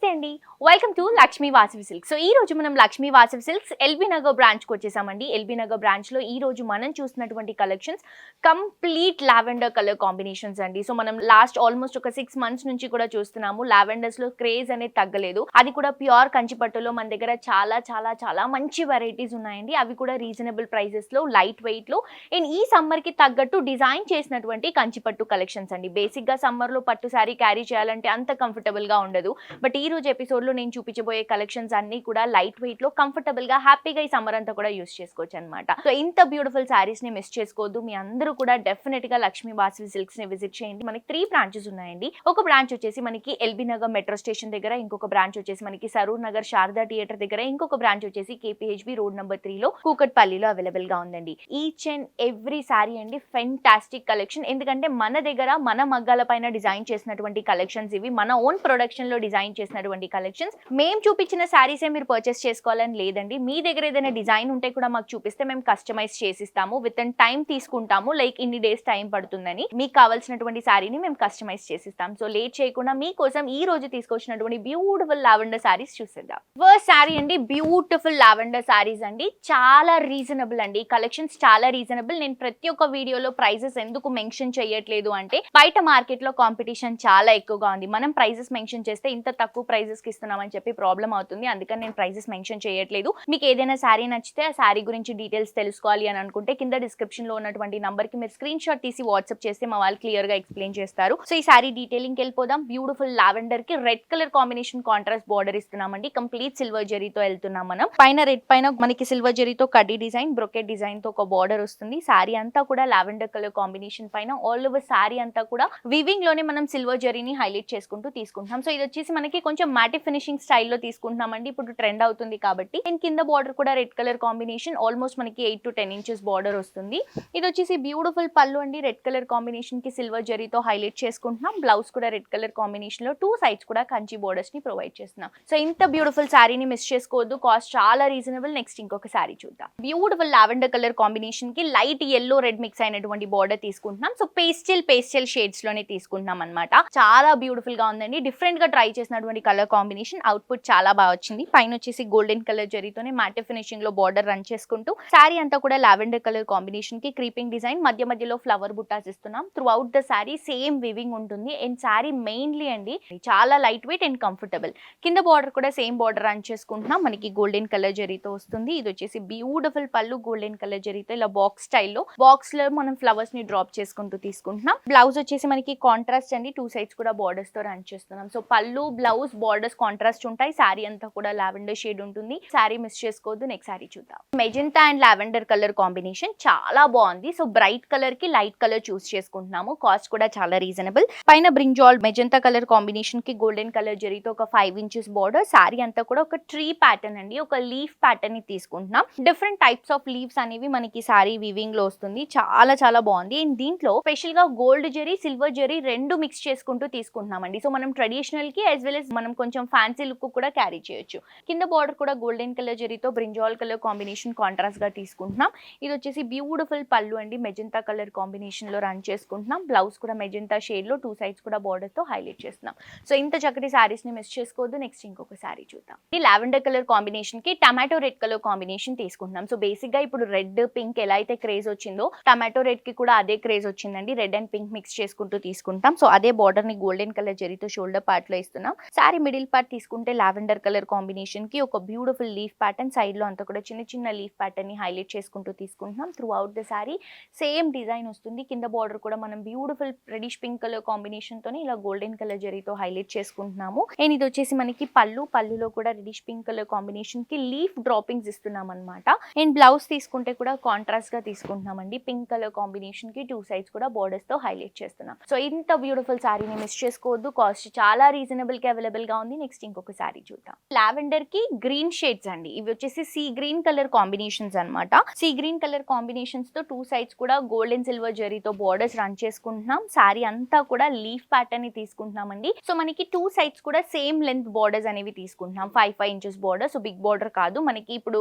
నమస్తే అండి. Welcome to Lakshmi Vasavi silks so ఈ రోజు మనం లక్ష్మీ వాసవి సిల్క్స్ ఎల్బీ నగర్ బ్రాంచ్కి వచ్చేసామండి. ఎల్బీ నగర్ బ్రాంచ్లో ఈ రోజు మనం చూసినటువంటి collections complete lavender colour combinations అండి. సో మనం లాస్ట్ ఆల్మోస్ట్ ఒక సిక్స్ మంత్స్ నుంచి కూడా చూస్తున్నాము. లావెండర్స్లో క్రేజ్ అనేది తగ్గలేదు. అది కూడా ప్యూర్ కంచిపట్టులో మన దగ్గర చాలా చాలా చాలా మంచి వెరైటీస్ ఉన్నాయండి. అవి కూడా రీజనబుల్ ప్రైజెస్లో లైట్ వెయిట్లో అండ్ ఈ సమ్మర్కి తగ్గట్టు డిజైన్ చేసినటువంటి కంచిపట్టు కలెక్షన్స్ అండి. బేసిక్గా సమ్మర్లో పట్టు శారీ క్యారీ చేయాలంటే అంత కంఫర్టబుల్గా ఉండదు. బట్ ఈ రోజు ఎపిసోడ్లో నేను చూపించబోయే కలెక్షన్స్ అన్ని కూడా లైట్ వెయిట్లో కంఫర్టబుల్గా హ్యాపీగా ఈ సమ్మర్ అంతా కూడా యూస్ చేసుకోవచ్చు అనమాట సో ఇంత బ్యూటిఫుల్ సారీస్ని మిస్ చేసుకోవద్దు. మీ అందరూ కూడా డెఫినెట్గా లక్ష్మీ వాసవి సిల్క్స్ని విజిట్ చేయండి. మనకి త్రీ బ్రాంచెస్ ఉన్నాయండి. ఒక బ్రాంచ్ వచ్చేసి మనకి ఎల్బీ నగర్ మెట్రో స్టేషన్ దగ్గర ఇంకొక బ్రాంచ్ వచ్చేసి మనకి సరూర్ నగర్ శారదా థియేటర్ దగ్గర ఇంకొక బ్రాంచ్ వచ్చేసి కేపీహెచ్బి రోడ్ నెంబర్ త్రీ లో కూకట్పల్లిలో అవైలబుల్గా ఉందండి. ఈచ్ అండ్ ఎవ్రీ శారీ అండి ఫెంటాస్టిక్ కలెక్షన్ ఎందుకంటే మన దగ్గర మన మగ్గాల పైన డిజైన్ చేసినటువంటి కలెక్షన్స్ ఇవి. మన ఓన్ ప్రొడక్షన్లో డిజైన్ చేసినటువంటి కలెక్షన్స్ మేము చూపించిన శారీసే మీరు పర్చేస్ చేసుకోవాలని లేదండి. మీ దగ్గర ఏదైనా డిజైన్ ఉంటే కూడా మాకు చూపిస్తే మేము కస్టమైజ్ చేసిస్తాము. విత్ ఇన్ టైం తీసుకుంటాము. లైక్ ఇన్ని డేస్ టైం పడుతుందని. మీకు కావాల్సినటువంటి శారీని మేము కస్టమైజ్ చేసిస్తాం. సో లేట్ చేయకుండా మీకోసం ఈ రోజు తీసుకొచ్చినటువంటి బ్యూటిఫుల్ లావెండర్ శారీస్ చూసేద్దాం. ఫస్ట్ శారీ అండి బ్యూటిఫుల్ లావెండర్ శారీస్ అండి. చాలా రీజనబుల్ అండి. కలెక్షన్స్ చాలా రీజనబుల్ నేను ప్రతి ఒక్క వీడియోలో ప్రైజెస్ ఎందుకు మెన్షన్ చేయట్లేదు అంటే బయట మార్కెట్లో కాంపిటీషన్ చాలా ఎక్కువగా ఉంది. మనం ప్రైజెస్ మెన్షన్ చేస్తే ఇంత తక్కువ ప్రైజెస్కి ఇస్తున్నామని చెప్పి ప్రాబ్లం అవుతుంది. అందుకని నేను ప్రైజెస్ మెన్షన్ చేయట్లేదు. మీకు ఏదైనా శారీ నచ్చితే ఆ శారీ గురించి డీటెయిల్స్ తెలుసుకోవాలి అని అనుకుంటే కింద డిస్క్రిప్షన్లో ఉన్నటువంటి నంబర్కి మీరు స్క్రీన్ షాట్ తీసి వాట్సాప్ చేస్తే మా వాళ్ళు క్లియర్గా ఎక్స్ప్లెయిన్ చేస్తారు. సో ఈ శారీ డీటెయిలింగ్ వెళ్ళిపోదాం. Beautiful లావెండర్కి red colour combination contrast border ఇస్తున్నామండి. కంప్లీట్ సిల్వర్ జరీతో వెళ్తున్నాం మనం. పైన రెడ్ పైన మనకి సిల్వర్ జరీతో కడ్డీ డిజైన్ బ్రొకెట్ డిజైన్తో ఒక బార్డర్ వస్తుంది. శారీ అంతా కూడా లావెండర్ కలర్ కాంబినేషన్ పైన. ఆల్ ఓవర్ శారీ అంతా కూడా వివింగ్లోనే మనం సిల్వర్ జరీని హైలైట్ చేసుకుంటూ తీసుకుంటాం సో ఇది వచ్చేసి మనకి కొంచెం మ్యాటి ఫినిషింగ్ స్టైల్లో తీసుకుంటున్నామండి. ఇప్పుడు ట్రెండ్ అవుతుంది కాబట్టి. అండ్ కింద బార్డర్ కూడా రెడ్ కలర్ కాంబినేషన్ ఆల్మోస్ట్ మనకి eight to ten inches border వస్తుంది. ఇది వచ్చేసి బ్యూటిఫుల్ పళ్ళు అండి. రెడ్ కలర్ కాంబినేషన్కి సిల్వర్ జరీతో హైలైట్ చేసుకుంటున్నాం. బ్లౌజ్ కూడా రెడ్ కలర్ కాంబినేషన్లో టూ సైడ్స్ కూడా కంచి బోర్డర్స్ని ప్రొవైడ్ చేస్తున్నాం. సో ఇంత బ్యూటిఫుల్ శారీని మిస్ చేసుకోవద్దు. కాస్ట్ చాలా రీజనబుల్ నెక్స్ట్ ఇంకొక శారీ చూద్దాం. బ్యూటిఫుల్ లావెండర్ కలర్ కాంబినేషన్కి లైట్ ఎల్లో రెడ్ మిక్స్ అయినటువంటి బార్డర్ తీసుకుంటున్నాం. సో పేస్టిల్ పేస్టిల్ షేడ్స్లోనే తీసుకుంటున్నాం అనమాట చాలా బ్యూటిఫుల్గా ఉందండి. డిఫరెంట్గా ట్రై చేసినటువంటి కలర్ కాంబినేషన్ అవుట్పుట్ చాలా బాగా వచ్చింది. పైన వచ్చేసి గోల్డెన్ కలర్ జరీతోనే మ్యాట్ ఫినిషింగ్లో బార్డర్ రన్ చేసుకుంటూ శారీ అంతా కూడా లావెండర్ కలర్ కాంబినేషన్కి క్రీపింగ్ డిజైన్ మధ్య మధ్యలో ఫ్లవర్ బుట్టాస్ ఇస్తున్నాం. Throughout the sari same weaving ఉంటుంది. అండ్ శారీ మెయిన్లీ అండి చాలా లైట్ వెయిట్ అండ్ కంఫర్టబుల్. కింద బార్డర్ కూడా సేమ్ బార్డర్ రన్ చేసుకుంటున్నాం. మనకి గోల్డెన్ కలర్ జరీతో వస్తుంది. ఇది వచ్చేసి బ్యూటిఫుల్ పళ్ళు గోల్డెన్ కలర్ జరీతో ఇలా బాక్స్ స్టైల్లో బాక్స్లో మనం ఫ్లవర్స్ని డ్రాప్ చేసుకుంటూ తీసుకుంటున్నాం. బ్లౌజ్ వచ్చేసి మనకి కాంట్రాస్ట్ అండి. టూ సైడ్స్ కూడా బార్డర్స్తో రన్ చేస్తున్నాం. సో పళ్ళు బ్లౌజ్ బార్డర్స్ కాంట్రాస్ట్ ఉంటాయి. శారీ అంతా కూడా లావెండర్ షేడ్ ఉంటుంది. శారీ మిస్ చేసుకోవద్దు. నెక్స్ట్ శారీ చూద్దాం. Magenta and lavender colour combination చాలా బాగుంది. సో బ్రైట్ కలర్కి లైట్ కలర్ చూస్ చేసుకుంటున్నాము. కాస్ట్ కూడా చాలా రీజనబుల్ పైన బ్రింజాల్ మెజెంటా కలర్ కాంబినేషన్కి గోల్డెన్ కలర్ జరీతో ఒక ఫైవ్ ఇంచెస్ బార్డర్ శారీ అంతా కూడా ఒక ట్రీ ప్యాటర్న్ అండి. ఒక లీఫ్ ప్యాటర్న్ని తీసుకుంటున్నాం. డిఫరెంట్ టైప్స్ ఆఫ్ లీవ్స్ అనేవి మనకి శారీ వివింగ్లో వస్తుంది. చాలా చాలా బాగుంది. అండ్ దీంట్లో స్పెషల్గా గోల్డ్ జరీ సిల్వర్ జరీ రెండు మిక్స్ చేసుకుంటూ తీసుకుంటున్నామండి. సో మనం ట్రెడిషనల్కి యాజ్ వెల్ ఎస్ మనం కొంచెం ఫ్యాన్సీ లుక్ కూడా క్యారీ చేయొచ్చు. కింద బార్డర్ కూడా గోల్డెన్ కలర్ జరీతో బ్రింజాల్ కలర్ కాంబినేషన్ కాంట్రాస్ట్గా తీసుకుంటున్నాం. ఇది వచ్చేసి బ్యూటిఫుల్ పళ్ళు అండి. మెజంతా కలర్ కాంబినేషన్లో రన్ చేసుకుంటున్నాం. బ్లౌజ్ కూడా మెజంతా షేడ్లో టూ సైడ్స్ కూడా బార్డర్తో హైలైట్ చేస్తున్నాం. సో ఇంత చక్కటి సారీస్ని మిస్ చేసుకోవద్దు. నెక్స్ట్ ఇంకొక సారీ చూద్దాం. ఈ లావెండర్ కలర్ కాంబినేషన్కి టమాటో రెడ్ కలర్ కాంబినేషన్ తీసుకుంటున్నాం. సో బేసిక్గా ఇప్పుడు రెడ్ పింక్ ఎలా అయితే క్రేజ్ వచ్చిందో టమాటో రెడ్కి కూడా అదే క్రేజ్ వచ్చిందండి. రెడ్ అండ్ పింక్ మిక్స్ చేసుకుంటూ తీసుకుంటాం సో అదే బార్డర్ని గోల్డెన్ కలర్ జరీతో షోల్డర్ పార్ట్లో ఇస్తున్నాం. సారీ మిడిల్ పార్ట్ తీసుకుంటే లావెండర్ కలర్ కాంబినేషన్కి ఒక బ్యూటిఫుల్ లీఫ్ ప్యాటర్న్ సైడ్లో అంతా కూడా చిన్న చిన్న లీఫ్ ప్యాటర్న్ని హైలైట్ చేసుకుంటూ తీసుకుంటున్నాం. Throughout the sari same design వస్తుంది. కింద బార్డర్ కూడా మనం బ్యూటిఫుల్ రెడిష్ పింక్ కలర్ కాంబినేషన్తోనే ఇలా గోల్డెన్ కలర్ జరీతో హైలైట్ చేసుకుంటున్నాము. అండ్ ఇది వచ్చేసి మనకి పళ్ళు. పళ్ళులో కూడా రెడిష్ పింక్ కలర్ కాంబినేషన్కి లీఫ్ డ్రాపింగ్స్ ఇస్తున్నాం అనమాట అండ్ బ్లౌజ్ తీసుకుంటే కూడా కాంట్రాస్ట్గా తీసుకుంటున్నామండి. పింక్ కలర్ కాంబినేషన్కి టూ సైడ్స్ కూడా బార్డర్స్తో హైలైట్ చేస్తున్నాం. సో ఇంత బ్యూటిఫుల్ శారీని మిస్ చేసుకోవద్దు. కాస్ట్ చాలా రీజనబుల్కి అవైలబుల్ గా ఉంది. నెక్స్ట్ ఇంకొక సారీ చూద్దాం. లావెండర్కి గ్రీన్ షేడ్స్ అండి. ఇవి వచ్చేసి సీ గ్రీన్ కలర్ కాంబినేషన్స్ అన్నమాట. సీ గ్రీన్ కలర్ కాంబినేషన్స్తో టూ సైడ్స్ కూడా గోల్డ్ అండ్ సిల్వర్ జరీతో బోర్డర్స్ రన్ చేసుకుంటున్నాం. సారీ అంతా కూడా లీఫ్ ప్యాటర్న్ తీసుకుంటున్నామండి సో మనకి టూ సైడ్స్ కూడా సేమ్ లెంత్ బోర్డర్స్ అనేవి తీసుకుంటున్నాం. Five five inches border so big border కాదు. మనకి ఇప్పుడు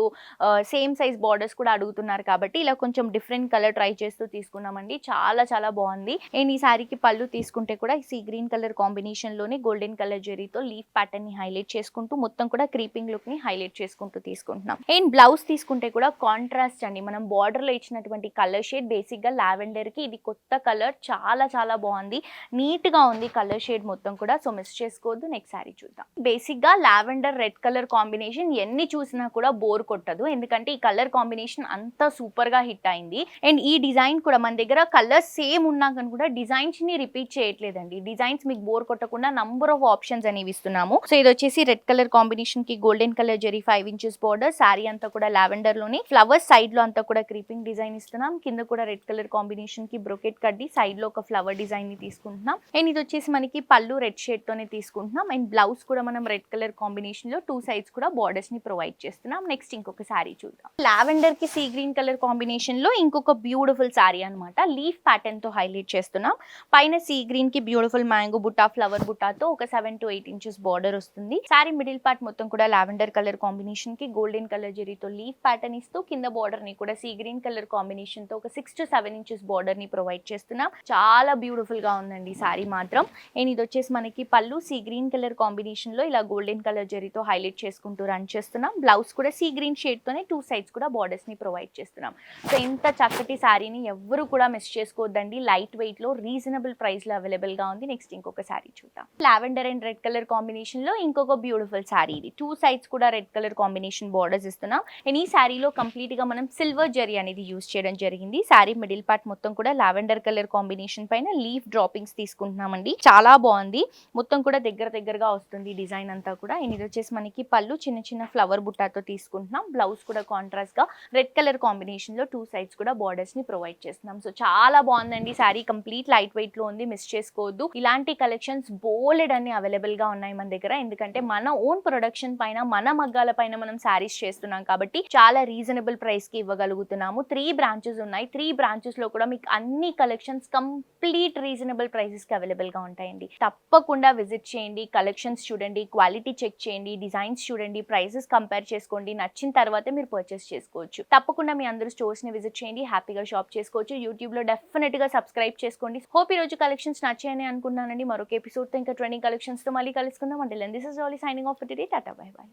సేమ్ సైజ్ బోర్డర్స్ కూడా అడుగుతున్నారు కాబట్టి ఇలా కొంచెం డిఫరెంట్ కలర్ ట్రై చేస్తూ తీసుకున్నామండి చాలా చాలా బాగుంది. అండ్ ఈ సారీకి పళ్ళు తీసుకుంటే కూడా సీ గ్రీన్ కలర్ కాంబినేషన్లోనే గోల్డెన్ కలర్ జరీతో లీఫ్ ప్యాటర్న్ని హైలైట్ చేసుకుంటూ మొత్తం కూడా క్రీపింగ్ లుక్ని హైలైట్ చేసుకుంటూ తీసుకుంటున్నాం. అండ్ బ్లౌజ్ తీసుకుంటే కూడా కాంట్రాస్ట్ అండి. మనం బార్డర్లో ఇచ్చినటువంటి కలర్ షేడ్ బేసిక్గా లావెండర్కి ఇది కొత్త కలర్ చాలా చాలా బాగుంది. నీట్గా ఉంది కలర్ షేడ్ మొత్తం కూడా సో మిస్ చేసుకోవద్దు. నెక్స్ట్ శారీ చూద్దాం. బేసిక్గా లావెండర్ రెడ్ కలర్ కాంబినేషన్ ఎన్ని చూసినా కూడా బోర్ కొట్టదు. ఎందుకంటే ఈ కలర్ కాంబినేషన్ అంత సూపర్గా హిట్ అయింది. అండ్ ఈ డిజైన్ కూడా మన దగ్గర కలర్స్ సేమ్ ఉన్నా కానీ కూడా డిజైన్స్ని రిపీట్ చేయట్లేదండి. డిజైన్స్ మీకు బోర్ కొట్టకుండా నంబర్ ఆఫ్ ఆప్షన్స్ అనేవి చూపిస్తున్నాము. సో ఇది వచ్చేసి రెడ్ కలర్ కాంబినేషన్కి golden colour zari five inches border. Sari అంతా కూడా లావెండర్లోని. ఫ్లవర్స్ సైడ్లో అంతా కూడా క్రీపింగ్ డిజైన్ ఇస్తున్నాం. కింద కూడా రెడ్ కలర్ కాంబినేషన్కి బ్రోకెట్ కడ్డి సైడ్లో ఒక ఫ్లవర్ డిజైన్ని తీసుకుంటున్నాం. అండ్ ఇది వచ్చేసి మనకి పళ్ళు రెడ్ షేడ్ తోనే తీసుకుంటున్నాం. అండ్ బ్లౌజ్ కూడా మనం రెడ్ కలర్ కాంబినేషన్లో టూ సైడ్స్ కూడా బార్డర్స్ని ప్రొవైడ్ చేస్తున్నాం. నెక్స్ట్ ఇంకొక శారీ చూద్దాం. లావెండర్కి సీ గ్రీన్ కలర్ కాంబినేషన్లో ఇంకొక బ్యూటిఫుల్ శారీ అన్నమాట. లీఫ్ ప్యాటర్న్తో హైలైట్ చేస్తున్నాం. పైన సీ గ్రీన్కి బ్యూటిఫుల్ మ్యాంగో బుట్టా ఫ్లవర్ బుట్టాతో ఒక seven to eight inches border వస్తుంది. శారీ మిడిల్ పార్ట్ మొత్తం కూడా లావెండర్ కలర్ కాంబినేషన్కి గోల్డెన్ కలర్ జరీతో లీఫ్ ప్యాటర్న్ ఇస్తూ కింద బార్డర్ని కూడా సీ గ్రీన్ కలర్ కాంబినేషన్తో ఒక సిక్స్ టు సెవెన్ ఇంచెస్ బార్డర్ని ప్రొవైడ్ చేస్తున్నాం. చాలా బ్యూటిఫుల్గా ఉందండి శారీ మాత్రం. అండ్ ఇది వచ్చేసి మనకి పళ్ళు సీ గ్రీన్ కలర్ కాంబినేషన్లో ఇలా గోల్డెన్ కలర్ జరీతో హైలైట్ చేసుకుంటూ రన్ చేస్తున్నాం. బ్లౌజ్ కూడా సీ గ్రీన్ షేడ్ తోనే టూ సైడ్స్ కూడా బార్డర్స్ని ప్రొవైడ్ చేస్తున్నాం. సో ఇంత చక్కటి శారీని ఎవ్వరు కూడా మిస్ చేసుకోవద్దండి. లైట్ వెయిట్లో రీజనబుల్ ప్రైస్లో అవైలబుల్గా ఉంది. నెక్స్ట్ ఇంకొక శారీ చూద్దాం. లావెండర్ అండ్ రెడ్ కలర్ కాంబినేషన్లో ఇంకొక బ్యూటిఫుల్ శారీ ఇది. టూ సైడ్స్ కూడా రెడ్ కలర్ కాంబినేషన్ బార్డర్స్ ఇస్తున్నాం. అండ్ ఈ శారీలో కంప్లీట్గా మనం సిల్వర్ జరీ అనేది యూస్ చేయడం జరిగింది. శారీ మిడిల్ పార్ట్ మొత్తం కూడా లావెండర్ కలర్ కాంబినేషన్ పైన లీఫ్ డ్రాపింగ్స్ తీసుకుంటున్నామండి. చాలా బాగుంది. మొత్తం కూడా దగ్గర దగ్గరగా వస్తుంది డిజైన్ అంతా కూడా. అండ్ ఇది వచ్చేసి మనకి పళ్ళు చిన్న చిన్న ఫ్లవర్ బుట్టాతో తీసుకుంటున్నాం. బ్లౌజ్ కూడా కాంట్రాస్ట్గా రెడ్ కలర్ కాంబినేషన్లో టూ సైడ్స్ కూడా బార్డర్స్ని ప్రొవైడ్ చేస్తున్నాం. సో చాలా బాగుందండి. శారీ కంప్లీట్ లైట్ వెయిట్లో ఉంది. మిస్ చేసుకోవద్దు. ఇలాంటి కలెక్షన్స్ బోలెడ్ అన్ని అవైలబుల్గా ఉన్నాయి మన దగ్గర. ఎందుకంటే మన ఓన్ ప్రొడక్షన్ పైన మన మగ్గాల పైన మనం శారీస్ చేస్తున్నాం కాబట్టి చాలా రీజనబుల్ ప్రైస్కి ఇవ్వగలుగుతున్నాము. త్రీ బ్రాంచెస్ ఉన్నాయి. త్రీ బ్రాంచెస్లో కూడా మీకు అన్ని కలెక్షన్స్ కంప్లీట్ రీజనబుల్ ప్రైసెస్కి అవైలబుల్గా ఉంటాయండి. తప్పకుండా విజిట్ చేయండి కలెక్షన్స్ చూడండి క్వాలిటీ చెక్ చేయండి డిజైన్స్ చూడండి ప్రైసెస్ కంపేర్ చేసుకోండి నచ్చిన తర్వాతే మీరు పర్చేస్ చేసుకోవచ్చు. తప్పకుండా మీ అందరూ స్టోర్స్ని విజిట్ చేయండి హ్యాపీగా షాప్ చేసుకోవచ్చు. యూట్యూబ్లో డెఫినెట్గా సబ్స్క్రైబ్ చేసుకోండి. హోప్ ఈ రోజు కలెక్షన్స్ నచ్చాయని అనుకున్నానండి. మరొక ఎపిసోడ్తో ఇంకా ట్రెండింగ్ కలెక్షన్స్తో మళ్ళీ కలుసుకుందాం అంటే this is all signing off today tata bye bye